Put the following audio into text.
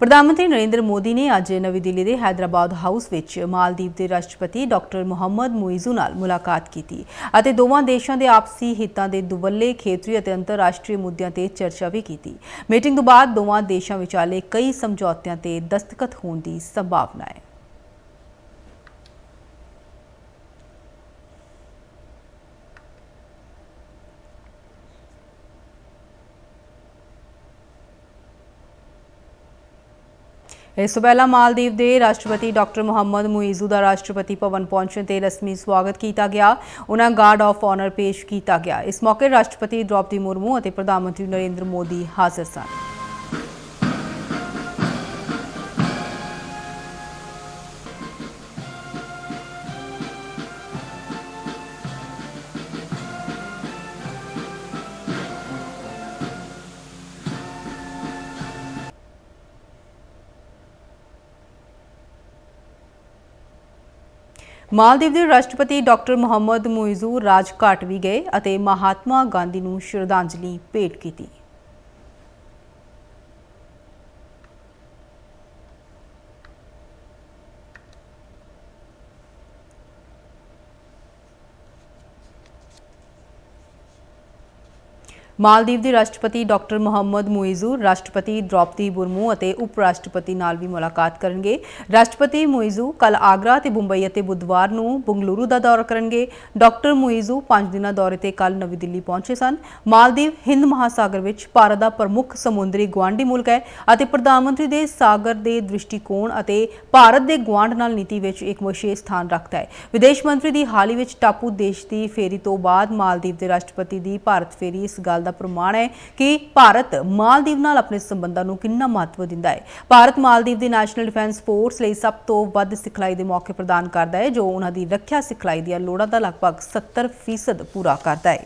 ਪ੍ਰਧਾਨ ਮੰਤਰੀ ਨਰਿੰਦਰ ਮੋਦੀ ਨੇ ਅੱਜ ਨਵੀਂ ਦਿੱਲੀ ਦੇ ਹੈਦਰਾਬਾਦ ਹਾਊਸ ਵਿੱਚ ਮਾਲਦੀਵ ਦੇ ਰਾਸ਼ਟਰਪਤੀ ਡਾਕਟਰ ਮੁਹੰਮਦ ਮੁਇਜ਼ੂ ਨਾਲ ਮੁਲਾਕਾਤ ਕੀਤੀ ਅਤੇ ਦੋਵਾਂ ਦੇਸ਼ਾਂ ਦੇ ਆਪਸੀ ਹਿੱਤਾਂ ਦੇ ਦੁਵੱਲੇ, ਖੇਤਰੀ ਅਤੇ ਅੰਤਰਰਾਸ਼ਟਰੀ ਮੁੱਦਿਆਂ ਤੇ ਚਰਚਾ ਵੀ ਕੀਤੀ। ਮੀਟਿੰਗ ਤੋਂ ਬਾਅਦ ਦੋਵਾਂ ਦੇਸ਼ਾਂ ਵਿਚਾਲੇ ਕਈ ਸਮਝੌਤਿਆਂ ਤੇ ਦਸਤਖਤ ਹੋਣ ਦੀ ਸੰਭਾਵਨਾ ਹੈ। ਇਸ ਤੋਂ ਪਹਿਲਾਂ ਮਾਲਦੀਵ ਦੇ ਰਾਸ਼ਟਰਪਤੀ ਡਾਕਟਰ ਮੁਹੰਮਦ ਮੁਈਜ਼ੂ ਦਾ ਰਾਸ਼ਟਰਪਤੀ ਭਵਨ ਪਹੁੰਚਣ ਤੇ ਰਸਮੀ ਸਵਾਗਤ ਕੀਤਾ ਗਿਆ। ਉਹਨਾਂ ਗਾਰਡ ਆਫ ਆਨਰ ਪੇਸ਼ ਕੀਤਾ ਗਿਆ। ਇਸ ਮੌਕੇ ਰਾਸ਼ਟਰਪਤੀ ਦ੍ਰੋਪਦੀ ਮੁਰਮੂ ਅਤੇ ਪ੍ਰਧਾਨ ਮੰਤਰੀ ਨਰਿੰਦਰ ਮੋਦੀ ਹਾਜ਼ਰ ਸਨ। ਮਾਲਦੀਵ ਦੇ ਰਾਸ਼ਟਰਪਤੀ ਡਾਕਟਰ ਮੁਹੰਮਦ ਮੁਇਜ਼ੂ ਰਾਜਘਾਟ ਵੀ ਗਏ ਅਤੇ ਮਹਾਤਮਾ ਗਾਂਧੀ ਨੂੰ ਸ਼ਰਧਾਂਜਲੀ ਭੇਟ ਕੀਤੀ। ਮਾਲਦੀਵ ਦੇ ਰਾਸ਼ਟਰਪਤੀ ਡਾਕਟਰ ਮੁਹੰਮਦ ਮੁਇਜ਼ੂ ਰਾਸ਼ਟਰਪਤੀ ਦ੍ਰੌਪਦੀ ਮੁਰਮੂ ਅਤੇ ਉਪ ਰਾਸ਼ਟਰਪਤੀ ਨਾਲ ਵੀ ਮੁਲਾਕਾਤ ਕਰਨਗੇ। ਰਾਸ਼ਟਰਪਤੀ ਮੁਇਜ਼ੂ ਕੱਲ ਆਗਰਾ ਤੇ ਮੁੰਬਈ ਅਤੇ ਬੁੱਧਵਾਰ ਨੂੰ ਬੰਗਲੁਰੂ ਦਾ ਦੌਰਾ ਕਰਨਗੇ। ਡਾਕਟਰ ਮੁਇਜ਼ੂ 5 ਦਿਨਾਂ ਦੌਰੇ ਤੇ ਕੱਲ ਨਵੀਂ ਦਿੱਲੀ ਪਹੁੰਚੇ ਸਨ। ਮਾਲਦੀਵ ਹਿੰਦ ਮਹਾਸਾਗਰ ਵਿੱਚ ਭਾਰਤ ਦਾ ਪ੍ਰਮੁੱਖ ਸਮੁੰਦਰੀ ਗੁਆਂਢੀ ਮੁਲਕ ਹੈ ਅਤੇ ਪ੍ਰਧਾਨ ਮੰਤਰੀ ਦੇ ਸਾਗਰ ਦੇ ਦ੍ਰਿਸ਼ਟੀਕੋਣ ਅਤੇ ਭਾਰਤ ਦੇ ਗੁਆਂਢ ਨਾਲ ਨੀਤੀ ਵਿੱਚ ਇੱਕ ਵਿਸ਼ੇਸ਼ ਸਥਾਨ ਰੱਖਦਾ ਹੈ। ਵਿਦੇਸ਼ ਮੰਤਰੀ ਦੀ ਹਾਲ ਹੀ ਵਿੱਚ ਟਾਪੂ ਦੇਸ਼ ਦੀ ਫੇਰੀ ਤੋਂ ਬਾਅਦ ਮਾਲਦੀਵ ਦੇ ਰਾਸ਼ਟਰਪਤੀ ਦੀ ਭਾਰਤ ਫੇਰੀ ਇਸ ਗੱਲ ਦਾ ਪ੍ਰਮਾਣ ਹੈ ਕਿ ਭਾਰਤ ਮਾਲਦੀਵ ਨਾਲ ਆਪਣੇ ਸੰਬੰਧਾਂ ਨੂੰ ਕਿੰਨਾ ਮਹੱਤਵ ਦਿੰਦਾ ਹੈ। ਭਾਰਤ ਮਾਲਦੀਵ ਦੀ ਨੈਸ਼ਨਲ ਡਿਫੈਂਸ ਫੋਰਸ ਲਈ ਸਭ ਤੋਂ ਵੱਧ ਸਿਖਲਾਈ ਦੇ ਮੌਕੇ ਪ੍ਰਦਾਨ ਕਰਦਾ ਹੈ, ਜੋ ਉਹਨਾਂ ਦੀ ਰੱਖਿਆ ਸਿਖਲਾਈ ਦੀਆਂ ਲੋੜਾਂ ਦਾ ਲਗਭਗ 70% ਪੂਰਾ ਕਰਦਾ ਹੈ।